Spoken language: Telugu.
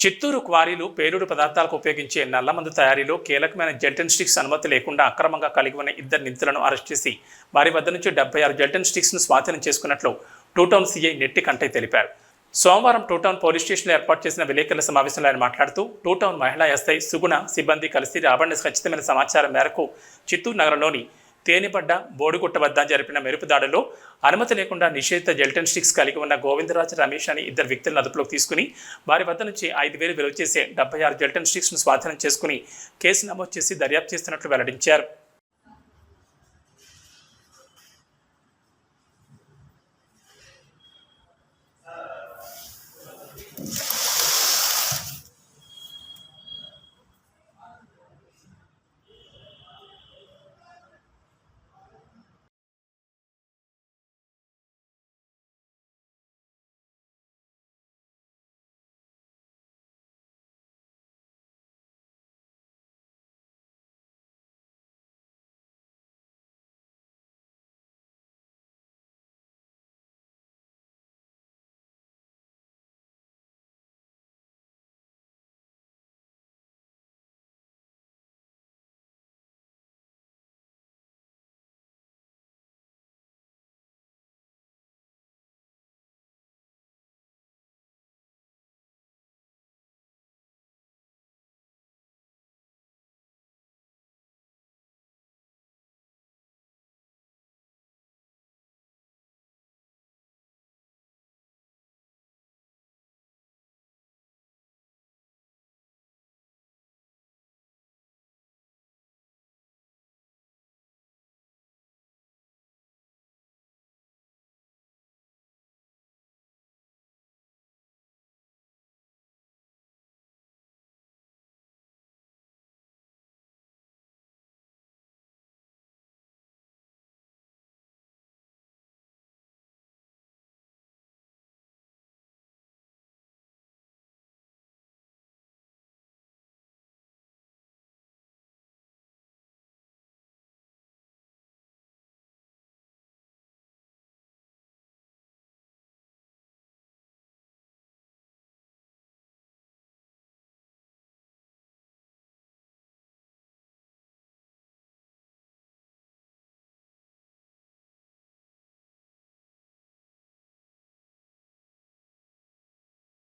చిత్తూరు క్వారీలు పేలుడు పదార్థాలకు ఉపయోగించే నల్లమందు తయారీలో కీలకమైన జెల్టన్ స్టిక్స్ అనుమతి లేకుండా అక్రమంగా కలిగి ఉన్న ఇద్దరు నిందితులను అరెస్ట్ చేసి వారి వద్ద నుంచి డెబ్బై ఆరు జెల్టన్ స్టిక్స్ను స్వాధీనం చేసుకున్నట్లు టూటౌన్ సీఐ నెట్టి కంటే తెలిపారు. సోమవారం టూటౌన్ పోలీస్ స్టేషన్లో ఏర్పాటు చేసిన విలేకరుల సమావేశంలో ఆయన మాట్లాడుతూ టూటౌన్ మహిళా ఎస్ఐ సుగుణ సిబ్బంది కలిసి రాబడిన ఖచ్చితమైన సమాచారం మేరకు చిత్తూరు నగరంలోని తేనెపడ్డ బోడిగుట్ట వద్ద జరిపిన మెరుపు దాడిలో అనుమతి లేకుండా నిషేధిత జెల్టన్ స్టిక్స్ కలిగి ఉన్న గోవిందరాజ్ రమేష్ అని ఇద్దరు వ్యక్తులను అదుపులోకి తీసుకుని వారి వద్ద నుంచి ఐదు వేలు విలువ చేసే డెబ్బై ఆరు జెల్టన్ స్టిక్స్ను స్వాధీనం చేసుకుని కేసు నమోదు చేసి దర్యాప్తు చేస్తున్నట్లు వెల్లడించారు.